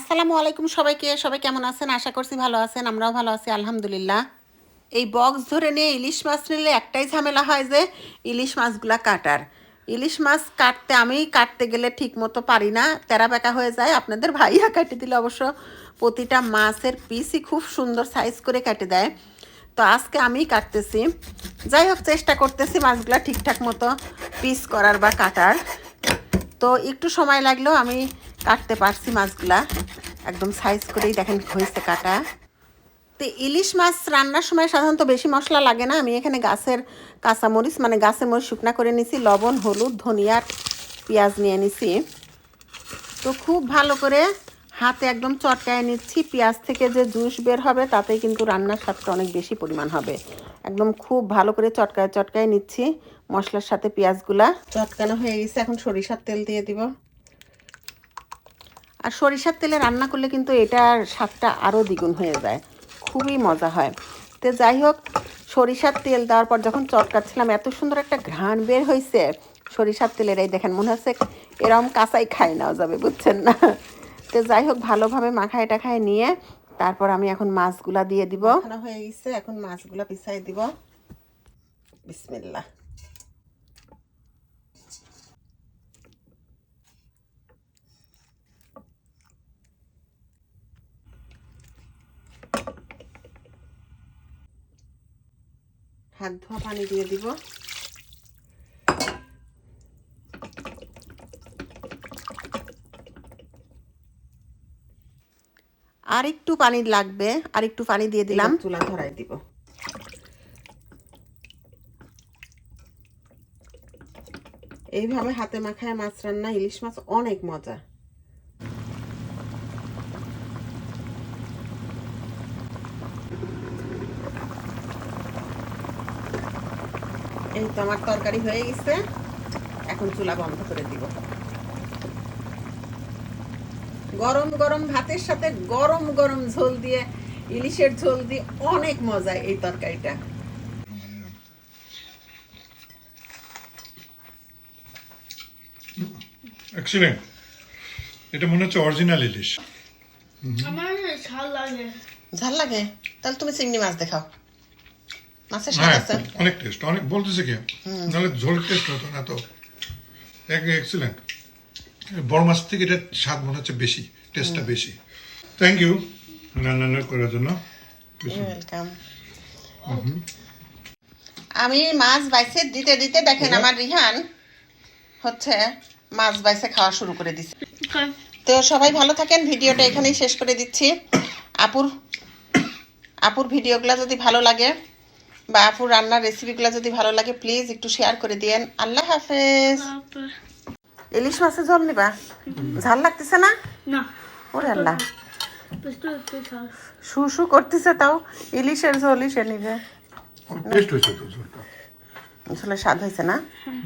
আসসালামু আলাইকুম সবাইকে। সবাই কেমন আছেন? আশা করছি ভালো আছেন, আমরাও ভালো আছি, আলহামদুলিল্লাহ। এই বক্স ধরে নিয়ে ইলিশ মাছ নিলে একটাই ঝামেলা হয় যে ইলিশ মাছগুলা কাটার। ইলিশ মাছ কাটতে আমি কাটতে গেলে ঠিক মতো পারি না তেরা বেঁকা হয়ে যায়। আপনাদের ভাইয়া কাটে দিলে অবশ্য প্রতিটা মাছের পিসই খুব সুন্দর সাইজ করে কেটে দেয়। তো আজকে আমি কাটতেছি। যাই হোক, চেষ্টা করতেছি মাছগুলা ঠিকঠাক মতো পিস করার বা কাটার। তো একটু সময় লাগলেও আমি কাটতে পারছি মাছগুলা। একদম সাইজ করেই দেখেন হয়েছে কাটা। তো ইলিশ মাছ রান্নার সময় সাধারণত বেশি মশলা লাগে না। আমি এখানে গাছের কাঁচামরিচ মানে গাছের মরিচ শুকনা করে নিছি, লবণ, হলুদ ধনিয়ার পেঁয়াজ নিয়ে নিছি। তো খুব ভালো করে হাতে একদম চটকায় নিচ্ছি। পেঁয়াজ থেকে যে জুস বের হবে তাতে কিন্তু রান্নার স্বাদটা অনেক বেশি পরিমাণ হবে। একদম খুব ভালো করে চটকায় চটকায় নিচ্ছি মশলার সাথে পেঁয়াজগুলা। চটকানো হয়ে গেছে, এখন সরিষার তেল দিয়ে দিব। আর সরিষার তেলে রান্না করলে কিন্তু এটার স্বাদটা আরও দ্বিগুণ হয়ে যায়। খুবই মজা হয়। তো যাই হোক, সরিষার তেল দেওয়ার পর যখন চটকাচ্ছিলাম এত সুন্দর একটা ঘ্রাণ বের হয়েছে সরিষার তেলের। এই দেখেন, মনে হচ্ছে এরকম কাঁচাই খাই নেওয়া যাবে, বুঝছেন না? তো যাই হোক, ভালোভাবে মাখায় টাখায় নিয়ে তারপর আমি এখন মাছগুলা দিয়ে দিব। হয়ে গেছে, এখন মাছগুলা পিছাই দিব। বিসমিল্লাহ। হাত ধোয়া পানি দিয়ে দিব। আর একটু পানি লাগবে আর একটু পানি দিয়ে দিলাম। চুলা ধরাই দিব। এইভাবে হাতে মাখায় মাছ রান্না ইলিশ মাছ অনেক মজা। এই তো আমার তরকারি হয়ে গেছে। এখন চুলা বন্ধ করে দিব। গরম গরম ভাতের সাথে গরম গরম ঝোল দিয়ে ইলিশের ঝোল দিয়ে অনেক মজা এই তরকারিটা। এক্সিলেন্ট এটা মনে হচ্ছে অরিজিনাল ইলিশ। আমার ঝাল লাগে। ঝাল লাগে? তাহলে তুমি চিংড়ি মাছ দেখাও। মাছের স্বাদ হ্যাঁ আছে? অনেক টেস্ট অনেক বলতেছে কি নাহলে ঝোল টেস্ট হতো না তো। এক্সিলেন্ট বড় মাছ থেকে এটা স্বাদ মনে হচ্ছে বেশি টেস্টটা বেশি। থ্যাংক ইউ রান্না করার জন্য। ওয়েলকাম আমি মাছ বাইছে দিতে দিতে দেখেন আমার রিহান হচ্ছে মাছ বাইসে খাওয়া শুরু করে দিছে। তো সবাই ভালো থাকেন ভিডিওটা এখানেই শেষ করে দিচ্ছি। আপুর আপুর ভিডিওগুলো যদি ভালো লাগে বা আপুর রান্নার রেসিপিগুলো যদি ভালো লাগে প্লিজ একটু শেয়ার করে দিয়েন। আল্লাহ হাফেজ। ইলিশ মাছের ঝোল নিবা? ঝাল লাগতেছে না? না। ওরে আল্লাহ। শু শু করতেছে তাও। ইলিশের ঝোল সে নিবে। আসলে স্বাদ হয়েছে না? হুম,